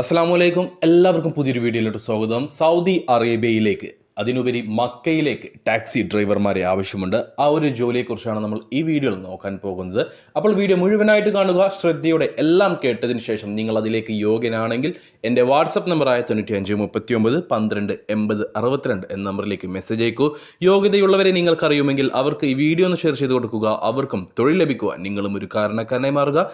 അസ്സാം വലൈക്കും എല്ലാവർക്കും പുതിയൊരു വീഡിയോയിലോട്ട് സ്വാഗതം. സൗദി അറേബ്യയിലേക്ക് അതിനുപരി മക്കയിലേക്ക് ടാക്സി ഡ്രൈവർമാരെ ആവശ്യമുണ്ട്. ആ ഒരു ജോലിയെക്കുറിച്ചാണ് നമ്മൾ ഈ വീഡിയോയിൽ നോക്കാൻ പോകുന്നത്. അപ്പോൾ വീഡിയോ മുഴുവനായിട്ട് കാണുക ശ്രദ്ധയോടെ എല്ലാം കേട്ടതിന് ശേഷം നിങ്ങൾ അതിലേക്ക് യോഗ്യനാണെങ്കിൽ എന്റെ വാട്സപ്പ് നമ്പറായ തൊണ്ണൂറ്റി അഞ്ച് മുപ്പത്തി ഒമ്പത് പന്ത്രണ്ട് എൺപത് അറുപത്തിരണ്ട് എന്ന നമ്പറിലേക്ക് മെസ്സേജ് അയക്കൂ. യോഗ്യതയുള്ളവരെ നിങ്ങൾക്കറിയുമെങ്കിൽ അവർക്ക് ഈ വീഡിയോ ഒന്ന് ഷെയർ ചെയ്ത് കൊടുക്കുക. അവർക്കും തൊഴിൽ ലഭിക്കുക നിങ്ങളും ഒരു കാരണക്കാരനായി മാറുക.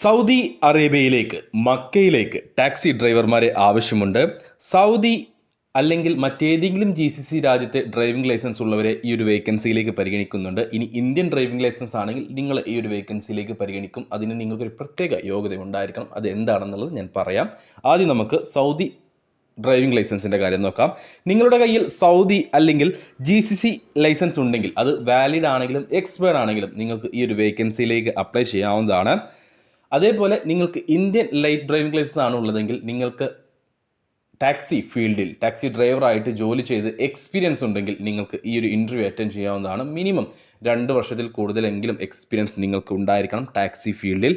സൗദി അറേബ്യയിലേക്ക് മക്കയിലേക്ക് ടാക്സി ഡ്രൈവർമാരെ ആവശ്യമുണ്ട്. സൗദി അല്ലെങ്കിൽ മറ്റേതെങ്കിലും ജി സി സി രാജ്യത്തെ ഡ്രൈവിംഗ് ലൈസൻസ് ഉള്ളവരെ ഈ ഒരു വേക്കൻസിയിലേക്ക് പരിഗണിക്കുന്നുണ്ട്. ഇനി ഇന്ത്യൻ ഡ്രൈവിംഗ് ലൈസൻസ് ആണെങ്കിൽ നിങ്ങൾ ഈ ഒരു വേക്കൻസിയിലേക്ക് പരിഗണിക്കും. അതിന് നിങ്ങൾക്കൊരു പ്രത്യേക യോഗ്യത ഉണ്ടായിരിക്കണം. അത് എന്താണെന്നുള്ളത് ഞാൻ പറയാം. ആദ്യം നമുക്ക് സൗദി ഡ്രൈവിംഗ് ലൈസൻസിന്റെ കാര്യം നോക്കാം. നിങ്ങളുടെ കയ്യിൽ സൗദി അല്ലെങ്കിൽ ജി സി സി ലൈസൻസ് ഉണ്ടെങ്കിൽ അത് വാലിഡ് ആണെങ്കിലും എക്സ്പയർഡ് ആണെങ്കിലും നിങ്ങൾക്ക് ഈ ഒരു വേക്കൻസിയിലേക്ക് അപ്ലൈ ചെയ്യാവുന്നതാണ്. അതേപോലെ നിങ്ങൾക്ക് ഇന്ത്യൻ ലൈറ്റ് ഡ്രൈവിംഗ് ലൈസൻസ് ആണ് ഉള്ളതെങ്കിൽ നിങ്ങൾക്ക് ടാക്സി ഫീൽഡിൽ ടാക്സി ഡ്രൈവറായിട്ട് ജോലി ചെയ്ത് എക്സ്പീരിയൻസ് ഉണ്ടെങ്കിൽ നിങ്ങൾക്ക് ഈ ഒരു ഇന്റർവ്യൂ അറ്റൻഡ് ചെയ്യാവുന്നതാണ്. മിനിമം രണ്ട് വർഷത്തിൽ കൂടുതലെങ്കിലും എക്സ്പീരിയൻസ് നിങ്ങൾക്ക് ഉണ്ടായിരിക്കണം ടാക്സി ഫീൽഡിൽ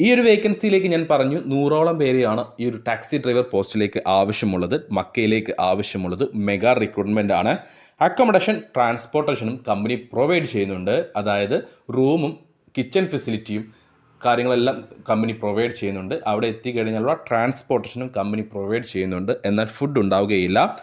ഈ ഒരു വേക്കൻസിയിലേക്ക് ഞാൻ പറഞ്ഞു നൂറോളം പേരെയാണ് ഈ ഒരു ടാക്സി ഡ്രൈവർ പോസ്റ്റിലേക്ക് ആവശ്യമുള്ളത് മക്കയിലേക്ക് ആവശ്യമുള്ളത് മെഗാ റിക്രൂട്ട്മെന്റ് ആണ്. അക്കോമഡേഷൻ ട്രാൻസ്പോർട്ടേഷനും കമ്പനി പ്രൊവൈഡ് ചെയ്യുന്നുണ്ട്. അതായത് റൂമും കിച്ചൺ ഫെസിലിറ്റിയും കാര്യങ്ങളെല്ലാം കമ്പനി പ്രൊവൈഡ് ചെയ്യുന്നുണ്ട്. അവിടെ എത്തിക്കഴിഞ്ഞാലുള്ള ട്രാൻസ്പോർട്ടേഷനും കമ്പനി പ്രൊവൈഡ് ചെയ്യുന്നുണ്ട്. എന്നാൽ ഫുഡ് ഉണ്ടാവുകയില്ല.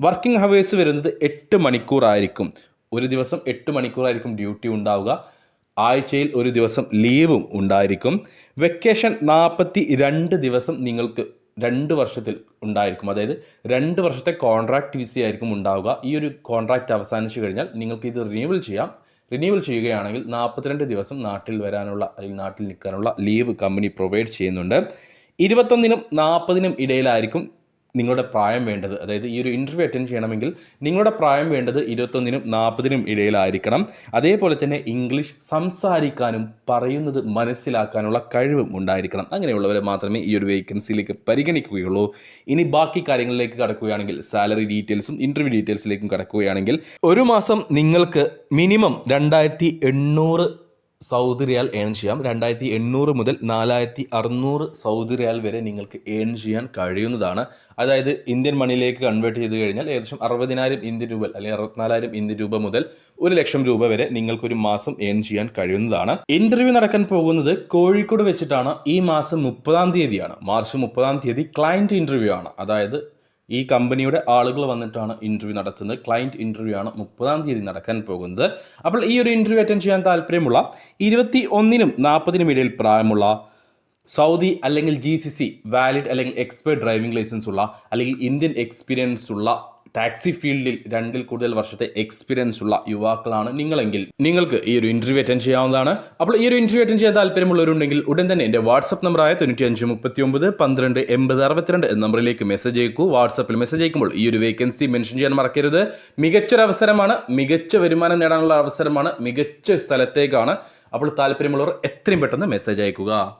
വർക്കിംഗ് ഹവേഴ്സ് വരുന്നത് എട്ട് മണിക്കൂറായിരിക്കും. ഒരു ദിവസം എട്ട് മണിക്കൂറായിരിക്കും ഡ്യൂട്ടി ഉണ്ടാവുക. ആഴ്ചയിൽ ഒരു ദിവസം ലീവും ഉണ്ടായിരിക്കും. വെക്കേഷൻ നാൽപ്പത്തി രണ്ട് ദിവസം നിങ്ങൾക്ക് രണ്ട് വർഷത്തിൽ ഉണ്ടായിരിക്കും. അതായത് രണ്ട് വർഷത്തെ കോൺട്രാക്ട് വിസ ആയിരിക്കും ഉണ്ടാവുക. ഈ ഒരു കോൺട്രാക്റ്റ് അവസാനിച്ചു കഴിഞ്ഞാൽ നിങ്ങൾക്ക് ഇത് റിന്യൂവൽ ചെയ്യാം. റിന്യൂവൽ ചെയ്യുകയാണെങ്കിൽ നാൽപ്പത്തിരണ്ട് ദിവസം നാട്ടിൽ വരാനുള്ള അല്ലെങ്കിൽ നാട്ടിൽ നിൽക്കാനുള്ള ലീവ് കമ്പനി പ്രൊവൈഡ് ചെയ്യുന്നുണ്ട്. ഇരുപത്തൊന്നിനും നാൽപ്പതിനും ഇടയിലായിരിക്കും നിങ്ങളുടെ പ്രായം വേണ്ടത് അതായത് ഈ ഒരു ഇന്റർവ്യൂ അറ്റൻഡ് ചെയ്യണമെങ്കിൽ നിങ്ങളുടെ പ്രായം വേണ്ടത് ഇരുപത്തൊന്നിനും നാൽപ്പതിനും ഇടയിലായിരിക്കണം. അതേപോലെ തന്നെ ഇംഗ്ലീഷ് സംസാരിക്കാനും പറയുന്നത് മനസ്സിലാക്കാനുള്ള കഴിവും ഉണ്ടായിരിക്കണം. അങ്ങനെയുള്ളവരെ മാത്രമേ ഈ ഒരു വേക്കൻസിയിലേക്ക് പരിഗണിക്കുകയുള്ളൂ. ഇനി ബാക്കി കാര്യങ്ങളിലേക്ക് കടക്കുകയാണെങ്കിൽ സാലറി ഡീറ്റെയിൽസും ഇന്റർവ്യൂ ഡീറ്റെയിൽസിലേക്കും കടക്കുകയാണെങ്കിൽ ഒരു മാസം നിങ്ങൾക്ക് മിനിമം രണ്ടായിരത്തി സൗദി റിയാൽ ഏൺ ചെയ്യാം. രണ്ടായിരത്തി എണ്ണൂറ് മുതൽ നാലായിരത്തി അറുന്നൂറ് സൗദി റിയാൽ വരെ നിങ്ങൾക്ക് ഏൺ ചെയ്യാൻ കഴിയുന്നതാണ്. അതായത് ഇന്ത്യൻ മണിയിലേക്ക് കൺവേർട്ട് ചെയ്ത് കഴിഞ്ഞാൽ ഏകദേശം അറുപതിനായിരം ഇന്ത്യൻ രൂപ അല്ലെങ്കിൽ അറുപത്തിനാലായിരം ഇന്ത്യൻ രൂപ മുതൽ ഒരു ലക്ഷം രൂപ വരെ നിങ്ങൾക്ക് ഒരു മാസം ഏൺ ചെയ്യാൻ കഴിയുന്നതാണ്. ഇന്റർവ്യൂ നടക്കാൻ പോകുന്നത് കോഴിക്കോട് വെച്ചിട്ടാണ്. ഈ മാസം മുപ്പതാം തീയതിയാണ്. മാർച്ച് മുപ്പതാം തീയതി ക്ലയന്റ് ഇന്റർവ്യൂ ആണ്. അതായത് ഈ കമ്പനിയുടെ ആളുകൾ വന്നിട്ടാണ് ഇന്റർവ്യൂ നടത്തുന്നത്. ക്ലയന്റ് ഇന്റർവ്യൂ ആണ് മുപ്പതാം തീയതി നടക്കാൻ പോകുന്നത്. അപ്പോൾ ഈ ഒരു ഇന്റർവ്യൂ അറ്റൻഡ് ചെയ്യാൻ താല്പര്യമുള്ള ഇരുപത്തി ഒന്നിനും നാൽപ്പതിനും ഇടയിൽ പ്രായമുള്ള സൗദി അല്ലെങ്കിൽ ജി സി സി വാലിഡ് അല്ലെങ്കിൽ എക്സ്പേർട്ട് ഡ്രൈവിംഗ് ലൈസൻസ് ഉള്ള അല്ലെങ്കിൽ ഇന്ത്യൻ എക്സ്പീരിയൻസ് ഉള്ള ടാക്സി ഫീൽഡിൽ രണ്ടിൽ കൂടുതൽ വർഷത്തെ എക്സ്പീരിയൻസ് ഉള്ള യുവാക്കളാണ് നിങ്ങളെങ്കിൽ നിങ്ങൾക്ക് ഈ ഒരു ഇന്റർവ്യൂ അറ്റൻഡ് ചെയ്യാവുന്നതാണ്. അപ്പോൾ ഈ ഒരു ഇന്റർവ്യൂ അറ്റൻഡ് ചെയ്യാൻ താല്പര്യമുള്ളവരുണ്ടെങ്കിൽ ഉടൻ തന്നെ എന്റെ വാട്സപ്പ് നമ്പറായ തൊണ്ണൂറ്റി അഞ്ച് മുപ്പത്തി ഒമ്പത് പന്ത്രണ്ട് എൺപത് അറുപത്തിരണ്ട് എന്ന നമ്പറിലേക്ക് മെസ്സേജ് അയക്കൂ. വാട്സപ്പിൽ മെസ്സേജ് അയക്കുമ്പോൾ ഈ ഒരു വേക്കൻസി മെൻഷൻ ചെയ്യാൻ മറക്കരുത്. മികച്ചൊരു അവസരമാണ് മികച്ച വരുമാനം നേടാനുള്ള അവസരമാണ് മികച്ച സ്ഥലത്തേക്കാണ്. അപ്പോൾ താല്പര്യമുള്ളവർ എത്രയും പെട്ടെന്ന് മെസ്സേജ് അയക്കുക.